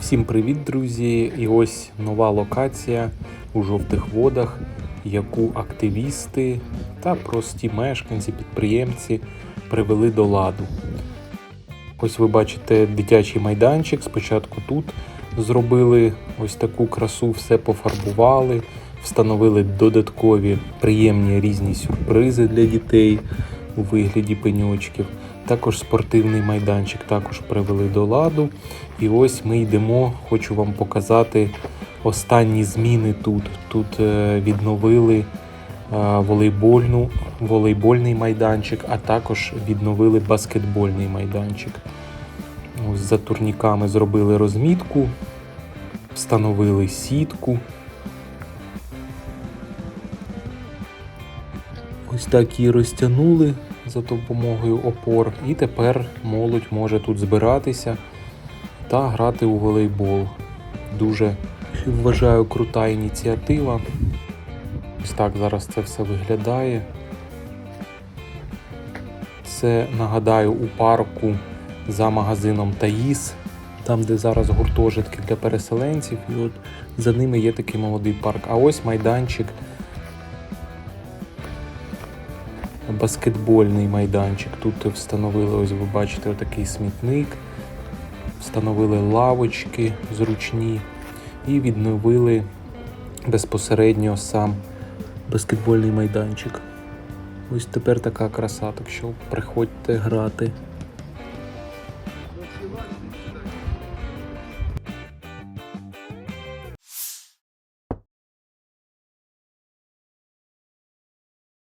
Всім привіт, друзі! І ось нова локація у жовтих водах, яку активісти та прості мешканці, підприємці привели до ладу. Ось ви бачите дитячий майданчик. Спочатку тут зробили ось таку красу, все пофарбували, встановили додаткові приємні різні сюрпризи для дітей у вигляді пеньочків. Також спортивний майданчик також привели до ладу. І ось ми йдемо, хочу вам показати останні зміни тут. Тут е, відновили е, волейбольну, волейбольний майданчик, а також відновили баскетбольний майданчик. Ось за турніками зробили розмітку, встановили сітку. Ось так її розтягнули за допомогою опор, і тепер молодь може тут збиратися та грати у волейбол. Дуже вважаю крута ініціатива. Ось так зараз це все виглядає. Це нагадаю у парку за магазином Таїс, там, де зараз гуртожитки для переселенців. І от за ними є такий молодий парк. А ось майданчик баскетбольний майданчик. Тут встановили, ось ви бачите, отакий смітник, встановили лавочки зручні і відновили безпосередньо сам баскетбольний майданчик. Ось тепер така краса, так що приходьте грати.